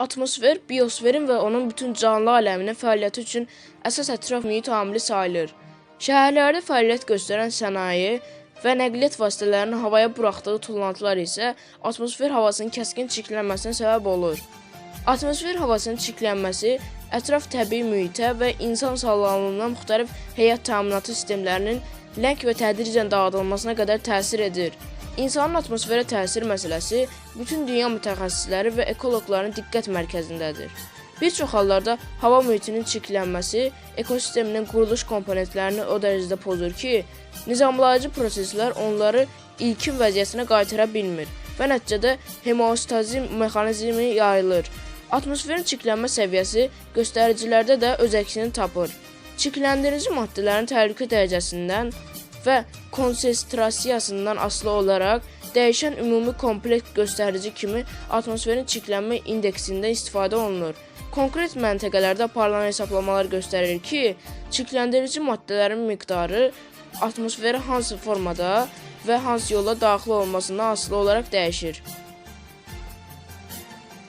Atmosfer biosferin və onun bütün canlı aləminin fəaliyyəti üçün əsas ətraf mühit amili sayılır. Şəhərlərdə fəaliyyət göstərən sənaye və nəqliyyat vasitələrinin havaya buraxdığı tullantılar isə atmosfer havasının kəskin çirklənməsinə səbəb olur. Atmosfer havasının çirklənməsi ətraf təbii mühitə və insan sağlamlığına müxtəlif həyat təminatı sistemlərinin ləng və tədricən dağıdılmasına qədər təsir edir. İnsanın atmosferə təsir məsələsi bütün dünya mütəxəssisləri və ekoloqların diqqət mərkəzindədir. Bir çox hallarda hava mühitinin çirklənməsi ekosisteminin quruluş komponentlərini o dərəcədə pozur ki, nizamlayıcı proseslər onları ilkin vəziyyətinə qaytara bilmir və nəticədə hemostazi mexanizmi yayılır. Atmosferin çirklənmə səviyyəsi göstəricilərdə də öz əksini tapır. Çirkləndirici maddələrin təhlükə dərəcəsindən və konsentrasiyasından asılı olaraq dəyişən ümumi kompleks göstərici kimi atmosferin çirklənmə indeksindən istifadə olunur. Konkret məntəqələrdə aparılan hesablamalar göstərir ki, çirkləndirici maddələrin miqdarı atmosferə hansı formada və hansı yolla daxil olmasından asılı olaraq dəyişir.